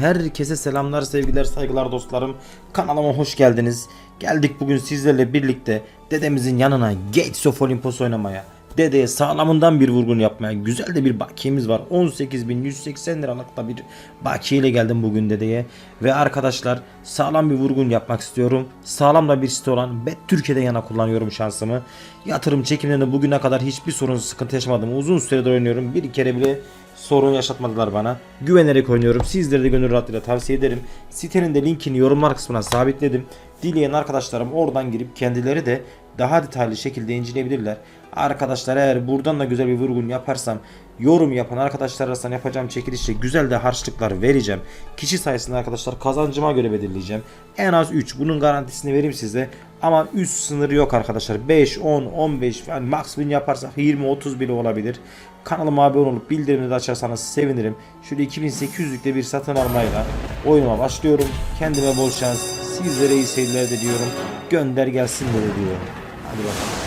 Herkese selamlar, sevgiler, saygılar dostlarım. Kanalıma hoş geldiniz. Geldik bugün sizlerle birlikte dedemizin yanına Gates of Olympus oynamaya. Dedeye sağlamından bir vurgun yapmaya. Güzel de bir bakiyemiz var. 18.180 liralık da bir bakiye ile geldim bugün dedeye. Ve arkadaşlar sağlam bir vurgun yapmak istiyorum. Sağlam da bir site olan Bet Türkiye'den yana kullanıyorum şansımı. Yatırım çekimlerinde bugüne kadar hiçbir sorun sıkıntı yaşamadım. Uzun süredir oynuyorum. Bir kere bile sorun yaşatmadılar bana. Güvenerek oynuyorum. Sizlere de gönül rahatlığıyla tavsiye ederim. Sitenin de linkini yorumlar kısmına sabitledim. Dileyen arkadaşlarım oradan girip kendileri de daha detaylı şekilde inceleyebilirler. Arkadaşlar eğer buradan da güzel bir vurgun yaparsam yorum yapan arkadaşlar arasında yapacağım çekilişle güzel de harçlıklar vereceğim. Kişi sayısını arkadaşlar kazancıma göre belirleyeceğim. En az 3 bunun garantisini vereyim size. Ama üst sınırı yok arkadaşlar. 5, 10, 15 yani max win yaparsak 20, 30 bile olabilir. Kanalıma abone olup bildirimleri açarsanız sevinirim. Şöyle 2800'lükte bir satın almayla oyunuma başlıyorum. Kendime bol şans. Sizlere iyi seyirler diliyorum. Gönder gelsin de diyorum. Hadi bakalım.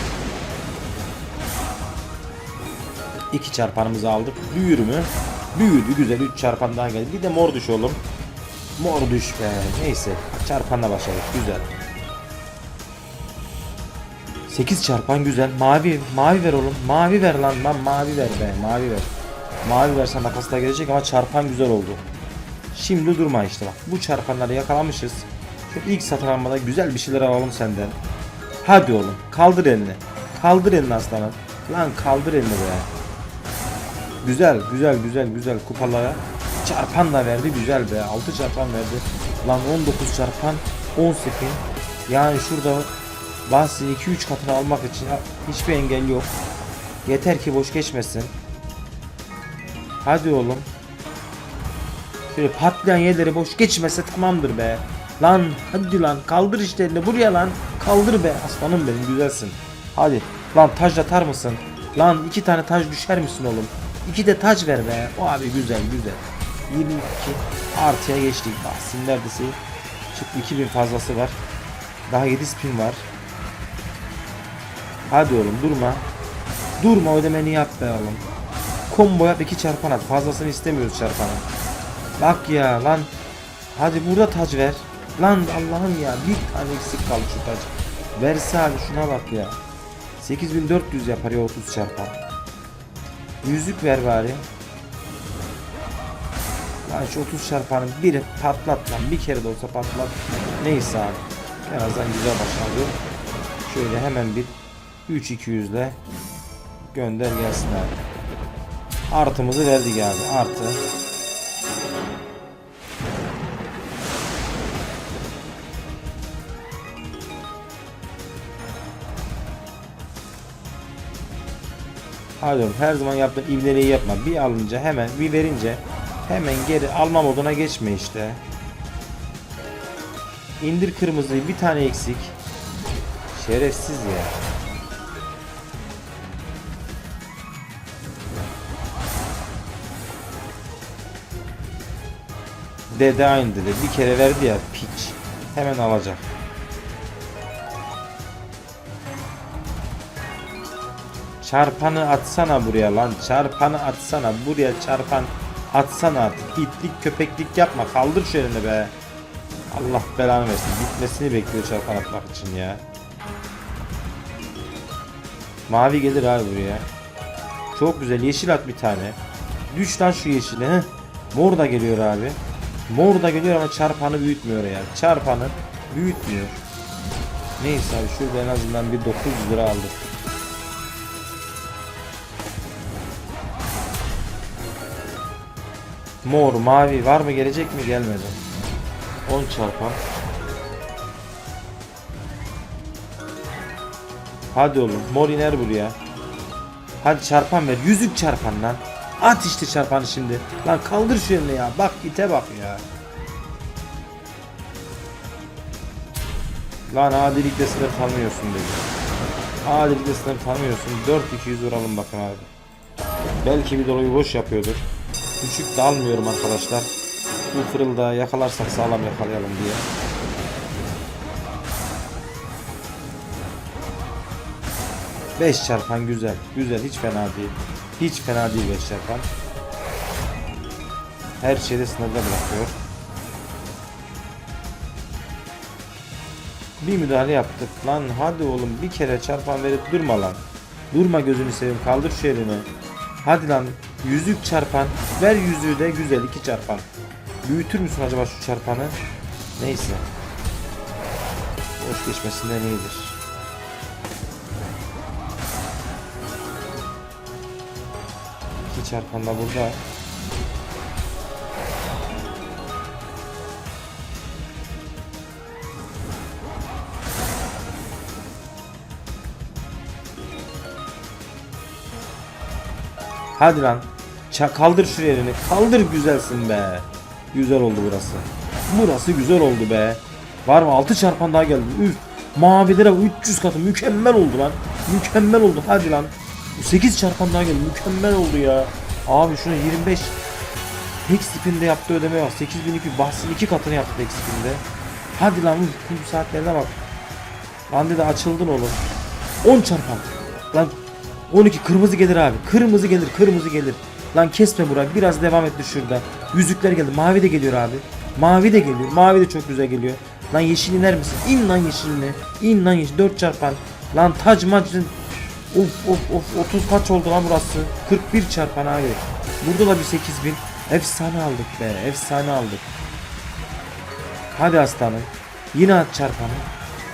İki çarpanımızı aldık. Büyür mü? Büyüdü güzel. 3 çarpan daha geldi. Bir de mor düş oğlum. Mor düş be. Neyse. Çarpanla başladık. Güzel. 8 çarpan güzel. Mavi. Mavi ver oğlum. Mavi ver lan. Lan mavi ver be. Mavi ver. Mavi versen makasla gelecek ama çarpan güzel oldu. Şimdi durma işte bak. Bu çarpanları yakalamışız. Şu ilk satın almada güzel bir şeyler alalım senden. Hadi oğlum. Kaldır elini. Kaldır elini aslanım. Lan kaldır elini be. Güzel güzel güzel güzel kupalara çarpan da verdi güzel be. 6 çarpan verdi. Lan 19 çarpan 10 spin yani şurada bahsin 2-3 katını almak için hiçbir engel yok. Yeter ki boş geçmesin. Hadi oğlum. Şöyle patlayan yerleri boş geçmese tamamdır be. Lan hadi lan kaldır işte elini buraya lan. Kaldır be aslanım benim güzelsin. Hadi. Lan taş atar mısın? Lan iki tane taş düşer misin oğlum İki de taç ver be. O abi güzel güzel. 22 artıya geçtik. Bahsin neredeyse. Çıktı 2000 fazlası var. Daha 7 spin var. Hadi oğlum durma. Durma ödemeni yap be oğlum. Combo yap 2 çarpan at. Fazlasını istemiyoruz çarpanı. Bak ya lan. Hadi burada taç ver. Lan Allah'ım ya bir tane eksik kaldı şu taç. Verse abi şuna bak ya. 8400 yapar ya 30 çarpan. Yüzük ver bari. Lan şu 30 çarpanı bir patlat lan. Bir kere de olsa patlat. Neyse abi. En azından güzel başladı. Şöyle hemen bir 3200 ile gönder gelsin abi. Artımızı verdik abi. Artı. Oğlum her zaman yaptığın ivleriyi yapma. Bir alınca hemen bir verince hemen geri alma moduna geçme işte. İndir kırmızıyı bir tane eksik. Şerefsiz ya. Dede aynı dedi. Bir kere verdi ya piç. Hemen alacak. Çarpanı atsana buraya lan. Çarpanı atsana. Buraya çarpan atsana artık. İtlik köpeklik yapma. Kaldır şu elini be. Allah belanı versin. Bitmesini bekliyor çarpan atmak için ya. Mavi gelir abi buraya. Çok güzel. Yeşil at bir tane. Düş lan şu yeşili. Heh. Mor da geliyor abi. Mor da geliyor ama çarpanı büyütmüyor ya. Çarpanı büyütmüyor. Neyse abi şurada en azından bir 900 lira aldık. Mor, mavi var mı gelecek mi gelmedi. 10 çarpan. Hadi oğlum mor iner buraya. Hadi çarpan ver. Yüzük çarpan lan. At işte çarpanı şimdi. Lan kaldır şu elini ya. Bak ite bak ya. Lan adilikle sınır tanımıyorsun dedi. Adilikle sınır tanımıyorsun. 4200 vuralım bakın abi. Belki bir dolayı boş yapıyordur. Küçük de almıyorum arkadaşlar. Bu fırılda yakalarsak sağlam yakalayalım diye. Beş çarpan güzel. Güzel hiç fena değil. Hiç fena değil beş çarpan. Her şeyde sınırda bırakıyor. Bir müdahale yaptık. Lan hadi oğlum bir kere çarpan verip durma lan. Durma gözünü seveyim kaldır şu elini. Hadi lan yüzük çarpan. Ver yüzüğü de güzel iki çarpan. Büyütür müsün acaba şu çarpanı? Neyse. Boş geçmesinden iyidir. İki çarpan da burada. Hadi lan. Kaldır şu yerini. Kaldır güzelsin be. Güzel oldu burası. Burası güzel oldu be. Var mı? 6 çarpan daha geldi. Üf. Mavilere 300 katı mükemmel oldu lan. Mükemmel oldu. Hadi lan. 8 çarpan daha geldi. Mükemmel oldu ya. Abi şunu 25 tek spinde yaptığı ödeme var. 8200 bahsin 2 katını yaptı tek spinde. Hadi lan bu saatlerine bak. Lan dedi açıldın oğlum. 10 çarpan. Lan 12 kırmızı gelir abi. Kırmızı gelir, kırmızı gelir. Lan kesme Burak. Biraz devam et şurada. Yüzükler geldi. Mavi de geliyor abi. Mavi de geliyor. Mavi de çok güzel geliyor. Lan yeşil iner misin? İn lan yeşiline. İn lan yeşil. 4 çarpan. Lan tac macın. Of of of 30 kaç oldu lan burası? 41 çarpan abi. Burada da bir 8000. Efsane aldık be. Efsane aldık. Hadi aslanım. Yine at çarpanı.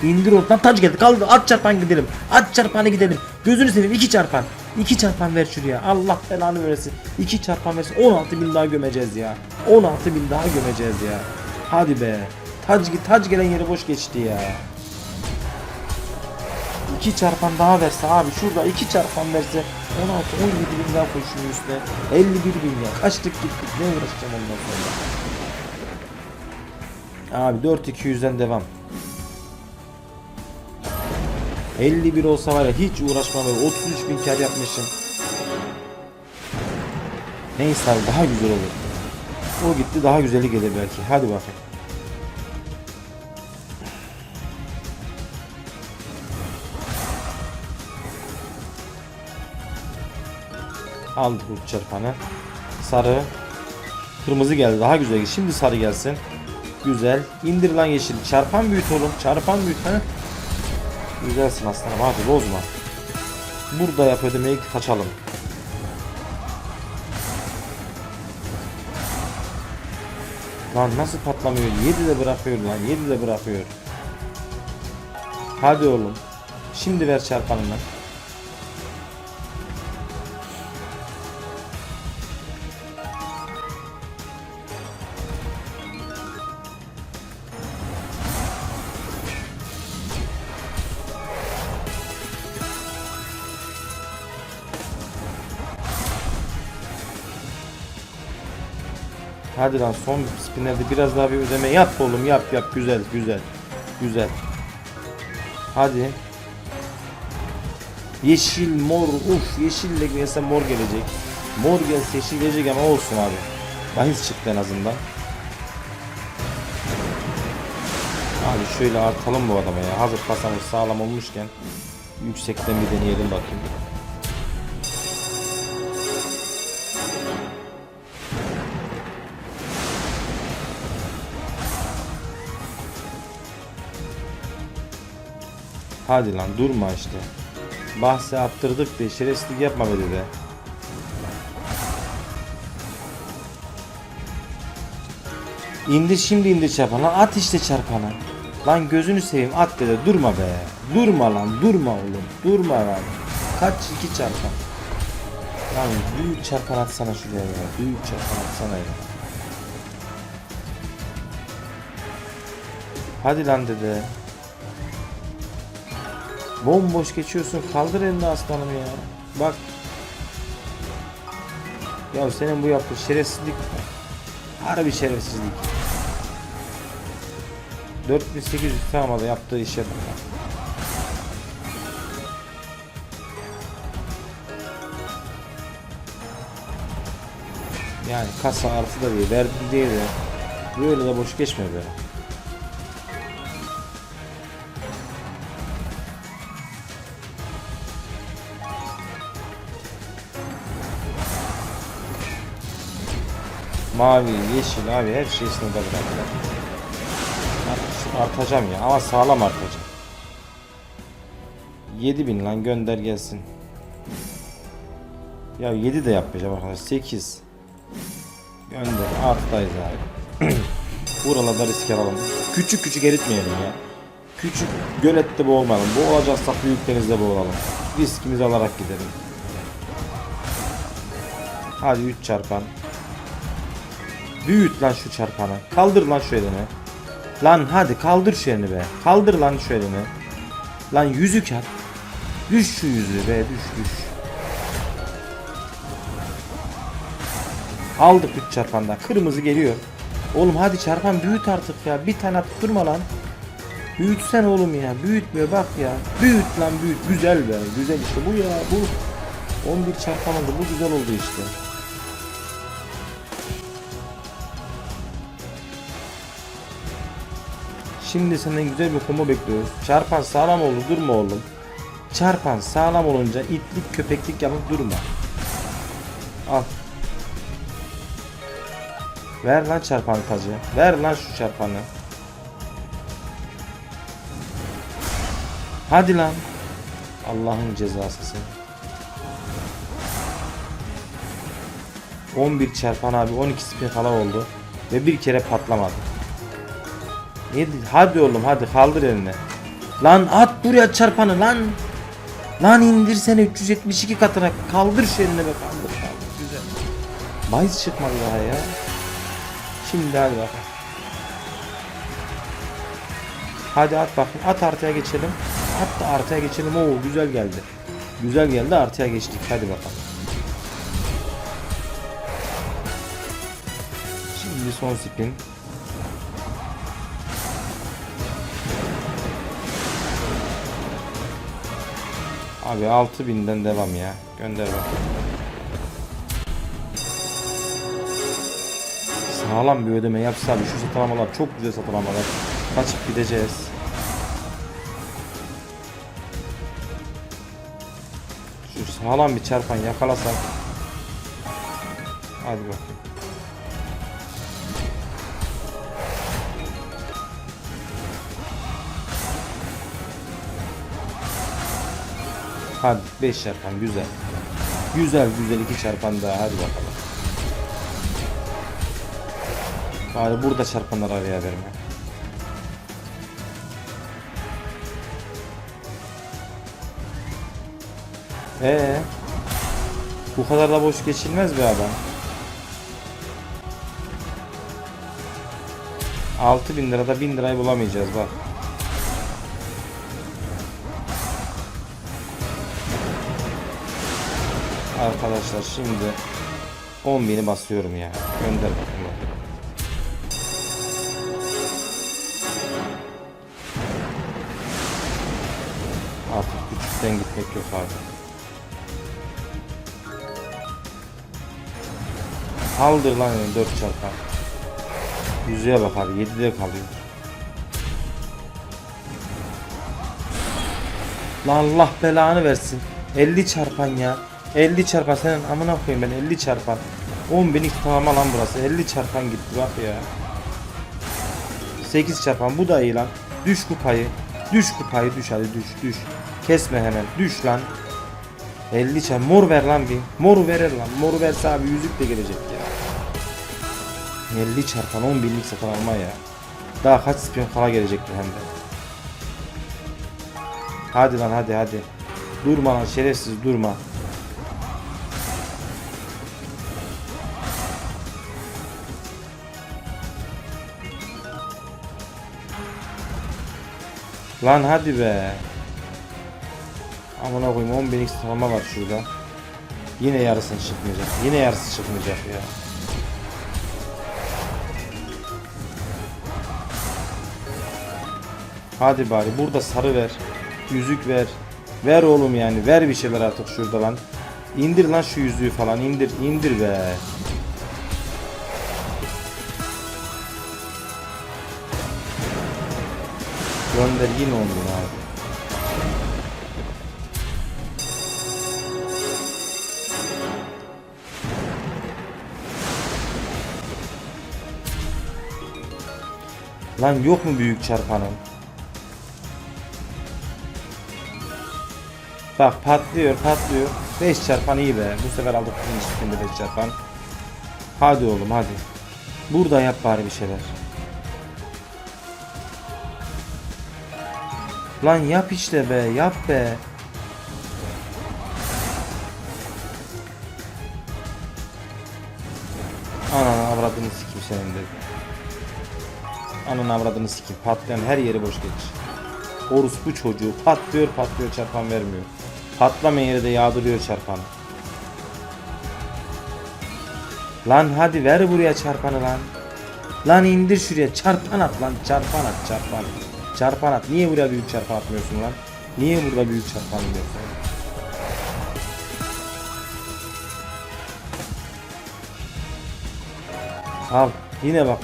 İndir oradan taç geldi. Kaldı. At çarpan gidelim. At çarpanı gidelim. Gözünü seveyim. iki çarpan. İki çarpan ver şuraya. Allah belanı versin. İki çarpan versin. 16 bin daha gömeceğiz ya. 16 bin daha gömeceğiz ya. Hadi be. Tac, tac gelen yeri boş geçti ya. İki çarpan daha verse abi şurada iki çarpan verse 16 17 bin daha koy şunun üstüne 51 bin ya kaçtık gittik ne uğraşacağım ondan sonra Abi 4200'den devam 51 olsa var ya hiç uğraşmam böyle 33 bin kar yapmışım Neyse abi daha güzel olur O gitti daha güzeli gelir belki hadi bakayım Aldık bu çarpanı. Sarı. Kırmızı geldi. Daha güzel. Şimdi sarı gelsin. Güzel. İndir lan yeşil. Çarpan büyüt oğlum. Çarpan büyüt. Ha? Güzelsin aslanım. Hadi bozma. Burada yap ödemeyi kaçalım. Lan nasıl patlamıyor? 7 de bırakıyor lan. 7 de bırakıyor. Hadi oğlum. Şimdi ver çarpanını. Hadi lan son spinlerde biraz daha bir ödeme yap oğlum yap yap güzel güzel güzel. Hadi. Yeşil mor uf yeşille gelse mor gelecek. Mor gelse yeşil gelecek ama olsun abi. Bahis çıktı en azından. Abi şöyle artalım bu adama ya. Hazır kasamız sağlam olmuşken yüksekten bir deneyelim bakayım. Hadi lan durma işte. Bahse attırdık diye şerefsizlik yapma be dede. İndir şimdi indir çarpana at işte çarpana. Lan gözünü seveyim at dede durma be. Durma lan durma oğlum durma lan. Kaç iki çarpan. Lan büyük çarpan atsana şuraya ya. Büyük çarpan atsana ya. Hadi lan dede. Bomboş geçiyorsun. Kaldır elini aslanım ya. Bak. Ya senin bu yaptığın şerefsizlik. Harbi şerefsizlik. 4800 tamam da yaptığı işe bak. Yani kasa artı da değil, verdi değil de böyle de boş geçmiyor böyle. Mavi, yeşil abi her şey sınırda bıraktılar. Art- Artacağım ya ama sağlam artacağım. 7000 lan gönder gelsin. Ya 7 de yapmayacağım arkadaşlar 8. Gönder arttayız abi. Buralarda risk alalım. Küçük küçük eritmeyelim ya. Küçük gölette boğulmayalım. Boğulacaksak büyük denizde boğulalım. Riskimizi alarak gidelim. Hadi 3 çarpan. Büyüt lan şu çarpanı. Kaldır lan şu elini. Lan hadi kaldır şu elini be. Kaldır lan şu elini. Lan yüzük at. Düş şu yüzüğü be düş düş. Aldık 3 çarpanda. Kırmızı geliyor. Oğlum hadi çarpan büyüt artık ya. Bir tane atıp durma lan. Büyütsen oğlum ya. Büyütmüyor bak ya. Büyüt lan büyüt. Güzel be. Güzel işte bu ya. Bu 11 çarpan oldu. Bu güzel oldu işte. Şimdi senden güzel bir combo bekliyoruz. Çarpan sağlam oldu durma oğlum. Çarpan sağlam olunca itlik köpeklik yapıp durma. Al. Ver lan çarpan tacı. Ver lan şu çarpanı. Hadi lan. Allah'ın cezası sen. 11 çarpan abi 12 spin falan oldu. Ve bir kere patlamadı. Yedi. Hadi oğlum hadi kaldır elini. Lan at buraya çarpanı lan. Lan indirsene 372 katına kaldır şu elini be kaldır kaldır güzel. Bayız çıkmadı daha ya. Şimdi hadi bakalım. Hadi at bakayım. At artıya geçelim. At da artıya geçelim. Oo güzel geldi. Güzel geldi artıya geçtik. Hadi bakalım. Şimdi son spin. Abi 6000'den devam ya. Gönder bak. Sağlam bir ödeme yapsa abi şu satılamalar çok güzel satılamalar. Kaçıp gideceğiz. Şu sağlam bir çarpan yakalasak. Hadi bakayım. Hadi 5 çarpan güzel. Güzel güzel 2 çarpan daha hadi bakalım. Bari burada çarpanlar araya verme. Ee, bu kadar da boş geçilmez be adam. 6000 lirada 1000 lirayı bulamayacağız bak. Arkadaşlar şimdi 10.000'i basıyorum ya. Gönder bakayım. Artık küçükten gitmek yok abi. Kaldır lan yani 4 çarpan. Yüzüğe bak abi 7'de kalıyor. Lan Allah belanı versin. 50 çarpan ya. 50 çarpan senin amına koyayım ben 50 çarpan. 10 bin tamam lan burası 50 çarpan gitti bak ya. 8 çarpan bu da iyi lan. Düş kupayı. Düş kupayı düş hadi düş düş. Kesme hemen düş lan. 50 çarpan mor ver lan bir. Moru verir lan. Moru verse abi yüzük de gelecek ya. 50 çarpan 10 binlik satın alma ya. Daha kaç spin kala gelecektir hem de. Hadi lan hadi hadi. Durma lan şerefsiz durma. Lan hadi be. Amına koyayım 10 binlik sıralama var şurada. Yine yarısını çıkmayacak. Yine yarısı çıkmayacak ya. Hadi bari burada sarı ver. Yüzük ver. Ver oğlum yani. Ver bir şeyler artık şurada lan. İndir lan şu yüzüğü falan. indir indir be. Gönder yine 10 bin abi. Lan yok mu büyük çarpanım? Bak patlıyor patlıyor. 5 çarpan iyi be. Bu sefer aldık birinci spinde 5 çarpan. Hadi oğlum hadi. Burada yap bari bir şeyler. Lan yap işte be yap be. Ananı avradını sikim senin de. Ananı avradını sikim. Patlayan her yeri boş geç. Orospu çocuğu patlıyor patlıyor çarpan vermiyor. Patlamayan yere de yağdırıyor çarpanı. Lan hadi ver buraya çarpanı lan. Lan indir şuraya çarpan at lan çarpan at çarpan. Çarpan at. Niye buraya büyük çarpan atmıyorsun lan? Niye burada büyük çarpan atmıyorsun? Al yine bak.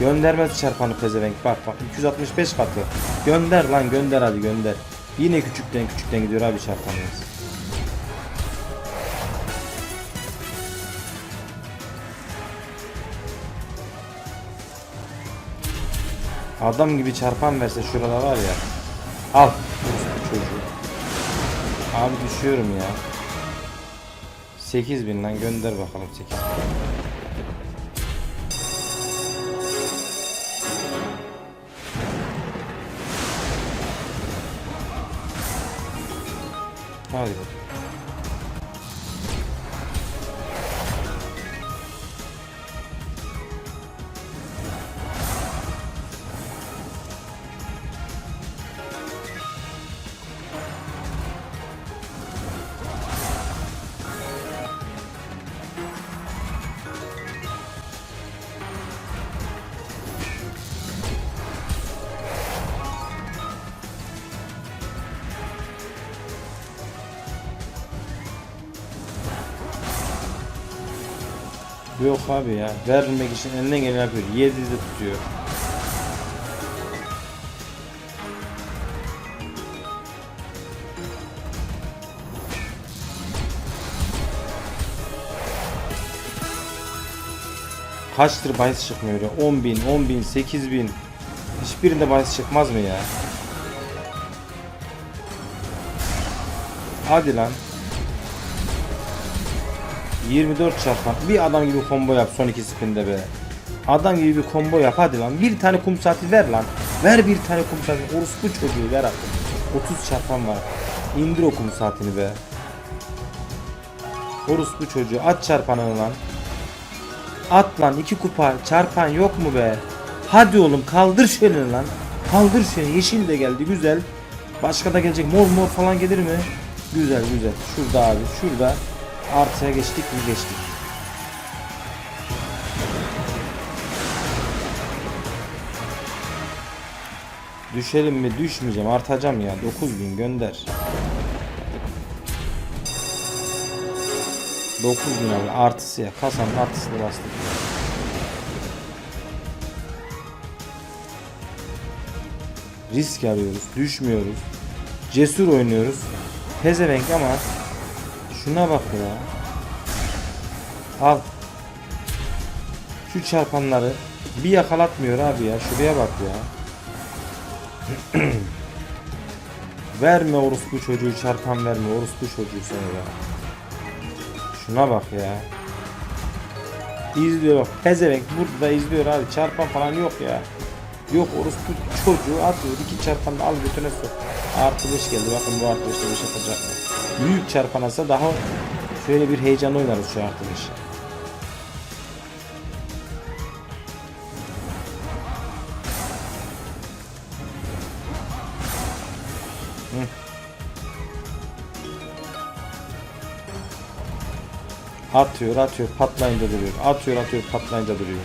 Göndermez çarpanı pezevenk. Bak bak 265 katı. Gönder lan gönder hadi gönder. Yine küçükten küçükten gidiyor abi çarpanımız. Adam gibi çarpan verse şurada var ya. Al. çocuğu. Abi düşüyorum ya. 8000 lan gönder bakalım 8000. Hadi bakalım. Yok abi ya. Vermek için elinden geleni yapıyor. Yedi de tutuyor. Kaçtır bahis çıkmıyor ya? 10 bin, 10 bin, 8 bin. Hiçbirinde bahis çıkmaz mı ya? Hadi lan. 24 çarpan. Bir adam gibi combo yap son iki spinde be. Adam gibi bir combo yap hadi lan. Bir tane kum saati ver lan. Ver bir tane kum saati. Orospu çocuğu ver artık. 30 çarpan var. İndir o kum saatini be. Orospu çocuğu at çarpanını lan. At lan iki kupa çarpan yok mu be? Hadi oğlum kaldır şöyle lan. Kaldır şöyle yeşil de geldi güzel. Başka da gelecek mor mor falan gelir mi? Güzel güzel. Şurada abi şurada. Artıya geçtik mi? Geçtik. Düşelim mi? Düşmeyeceğim. Artacağım ya. 9000 gönder. 9000 abi. Artısı ya. Kasanın artısını bastık. Risk arıyoruz. Düşmüyoruz. Cesur oynuyoruz. Pezevenk ama Şuna bak ya Al Şu çarpanları Bir yakalatmıyor abi ya şuraya bak ya Verme orospu çocuğu çarpan verme orospu çocuğu seni ya. Şuna bak ya. İzliyor bak. Pezevenk burada izliyor abi. Çarpan falan yok ya. Yok orospu çocuğu atıyor. iki çarpan da al götüne sok. Artı 5 geldi. Bakın bu artı 5'te 5 yapacak mı? Büyük çarpan alsa daha şöyle bir heyecan oynarız şu 5'i. Atıyor atıyor patlayınca duruyor. Atıyor atıyor patlayınca duruyor.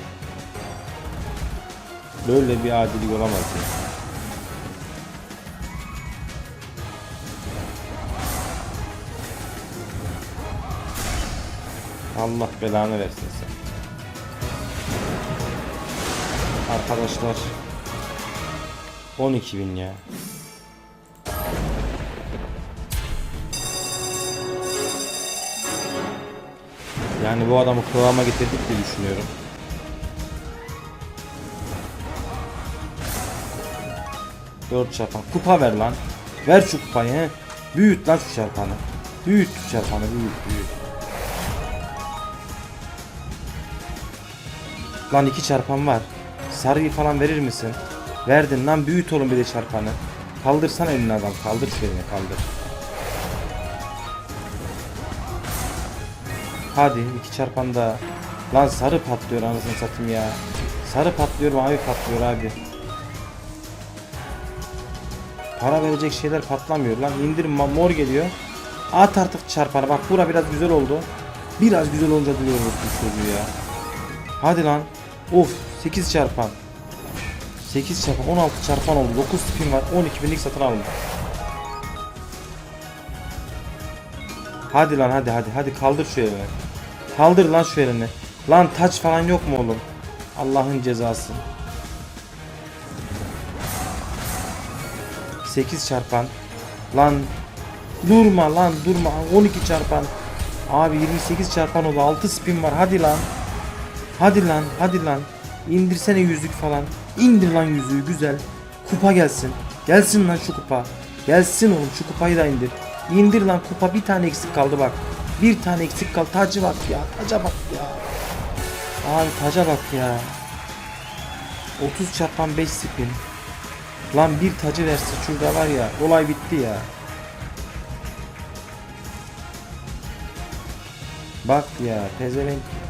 Böyle bir adilik olamaz ya. Allah belanı versin sen. Arkadaşlar 12 bin ya. Yani bu adamı kıvama getirdik diye düşünüyorum. 4 çarpan. Kupa ver lan. Ver şu kupayı he. Büyüt lan şu çarpanı. Büyüt şu çarpanı büyüt büyüt. Lan iki çarpan var. Sarıyı falan verir misin? Verdin lan büyüt oğlum bir de çarpanı. Kaldırsan elini adam. Kaldır şu kaldır. Hadi iki çarpan da. Lan sarı patlıyor anasını satayım ya. Sarı patlıyor mavi patlıyor abi. Para verecek şeyler patlamıyor lan. İndir mor geliyor. At artık çarpanı. Bak bura biraz güzel oldu. Biraz güzel olunca diliyorum bu çocuğu ya. Hadi lan. Of 8 çarpan. 8 çarpan 16 çarpan oldu. 9 spin var. 12 binlik satın aldım. Hadi lan hadi hadi hadi kaldır şu elini. Kaldır lan şu elini. Lan taç falan yok mu oğlum? Allah'ın cezası. 8 çarpan. Lan durma lan durma. 12 çarpan. Abi 28 çarpan oldu. 6 spin var. Hadi lan. Hadi lan hadi lan. İndirsene yüzük falan. İndir lan yüzüğü güzel. Kupa gelsin. Gelsin lan şu kupa. Gelsin oğlum şu kupayı da indir. İndir lan kupa bir tane eksik kaldı bak. Bir tane eksik kaldı. Tacı bak ya. Taca bak ya. Abi taca bak ya. 30 çarpan 5 spin. Lan bir tacı verse şurada var ya. Olay bitti ya. Bak ya pezevenk.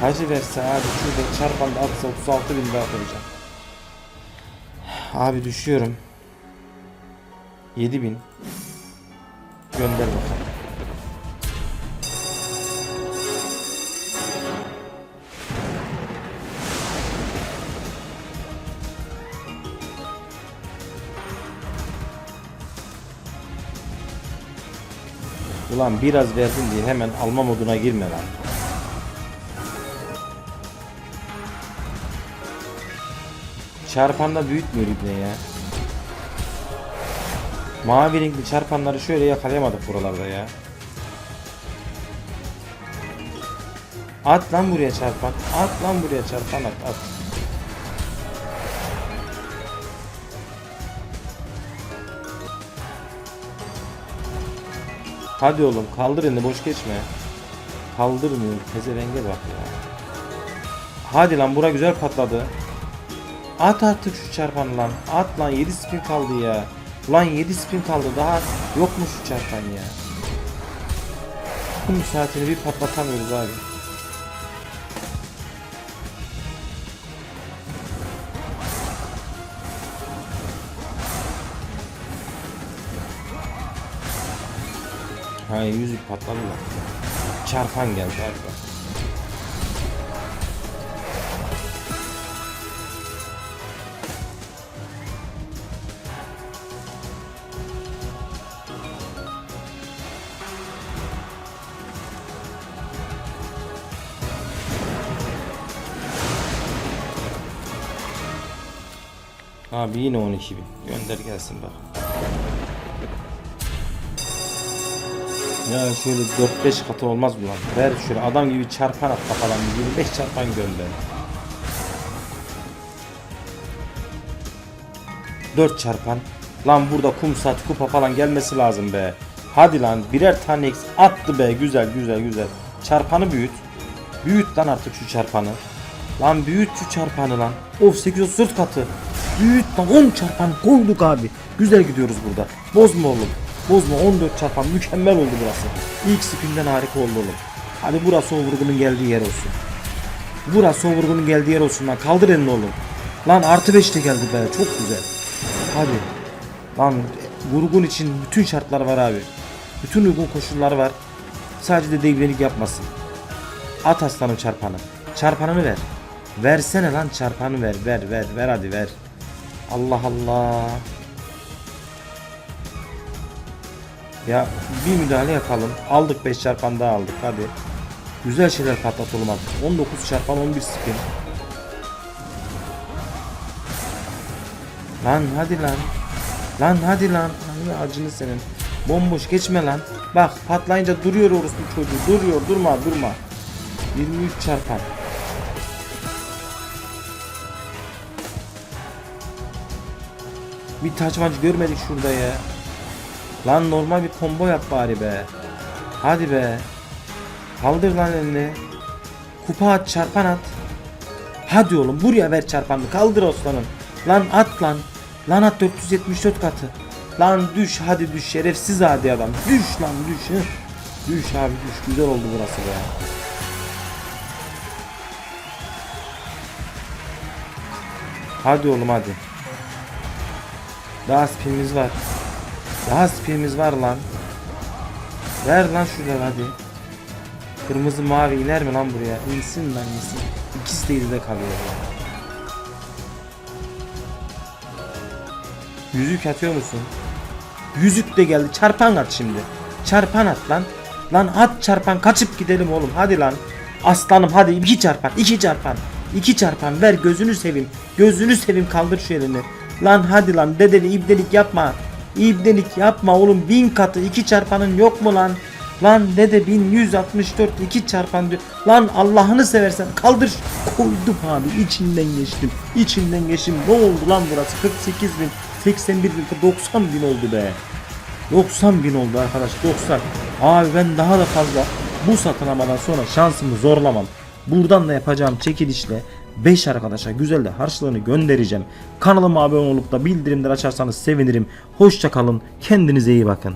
Tacı verse abi şurada çarpan da atsa 36 bin daha koyacağım. Abi düşüyorum. 7 bin. Gönder bakalım. Ulan biraz verdin diye hemen alma moduna girme lan. Çarpanda büyütmüyor ibne ya. Mavi renkli çarpanları şöyle yakalayamadık buralarda ya. At lan buraya çarpan. At lan buraya çarpan at at. Hadi oğlum kaldır elini boş geçme. Kaldırmıyor. Pezevenge bak ya. Hadi lan bura güzel patladı. At artık şu çarpanı lan. At lan 7 spin kaldı ya. Ulan 7 spin kaldı daha yok mu şu çarpan ya. Kum saatini bir patlatamıyoruz abi. Hayır yüzük patladı lan. Çarpan geldi hadi Abi yine 12 bin. Gönder gelsin bak. Ya şöyle 4-5 katı olmaz mı lan? Ver şöyle adam gibi çarpan at kafadan bir 25 çarpan gönder. 4 çarpan. Lan burada kum saat kupa falan gelmesi lazım be. Hadi lan birer tane eks attı be güzel güzel güzel. Çarpanı büyüt. Büyüt lan artık şu çarpanı. Lan büyüt şu çarpanı lan. Of 834 katı. Büyüt lan 10 çarpan koyduk abi. Güzel gidiyoruz burada. Bozma oğlum. Bozma 14 çarpan mükemmel oldu burası. İlk spinden harika oldu oğlum. Hadi burası o vurgunun geldiği yer olsun. Burası o vurgunun geldiği yer olsun lan. Kaldır elini oğlum. Lan artı 5 de geldi be. Çok güzel. Hadi. Lan vurgun için bütün şartlar var abi. Bütün uygun koşullar var. Sadece de devrelik yapmasın. At aslanım çarpanı. Çarpanını ver. Versene lan çarpanı ver. Ver ver ver hadi ver. Allah Allah. Ya bir müdahale yapalım. Aldık 5 çarpan daha aldık hadi. Güzel şeyler patlatalım artık. 19 çarpan 11 spin. Lan hadi lan. Lan hadi lan. Lan acını senin. Bomboş geçme lan. Bak patlayınca duruyor orospu çocuğu. Duruyor durma durma. 23 çarpan. Bir taçmaç görmedik şurada ya. Lan normal bir combo yap bari be. Hadi be. Kaldır lan elini. Kupa at çarpan at. Hadi oğlum buraya ver çarpanını kaldır aslanım. Lan at lan. Lan at 474 katı. Lan düş hadi düş şerefsiz hadi adam. Düş lan düş. hı. Düş abi düş güzel oldu burası be. Hadi oğlum hadi. Daha spinimiz var. Daha spinimiz var lan. Ver lan şuradan hadi. Kırmızı mavi iner mi lan buraya? İnsin lan insin. İkisi de geride kalıyor. Yüzük atıyor musun? Yüzük de geldi. Çarpan at şimdi. Çarpan at lan. Lan at çarpan kaçıp gidelim oğlum. Hadi lan. Aslanım hadi iki çarpan. iki çarpan. iki çarpan ver gözünü seveyim. Gözünü seveyim kaldır şu elini. Lan hadi lan dedeli ibdelik yapma. İbdelik yapma oğlum bin katı iki çarpanın yok mu lan? Lan dede 1164 iki çarpan diyor. Lan Allah'ını seversen kaldır. Koydum abi içinden geçtim. İçinden geçtim. Ne oldu lan burası? 48 bin, 81 bin, 90 bin oldu be. 90 bin oldu arkadaş 90. Abi ben daha da fazla bu satın almadan sonra şansımı zorlamam. Buradan da yapacağım çekilişle 5 arkadaşa güzel de harçlığını göndereceğim. Kanalıma abone olup da bildirimleri açarsanız sevinirim. Hoşça kalın. Kendinize iyi bakın.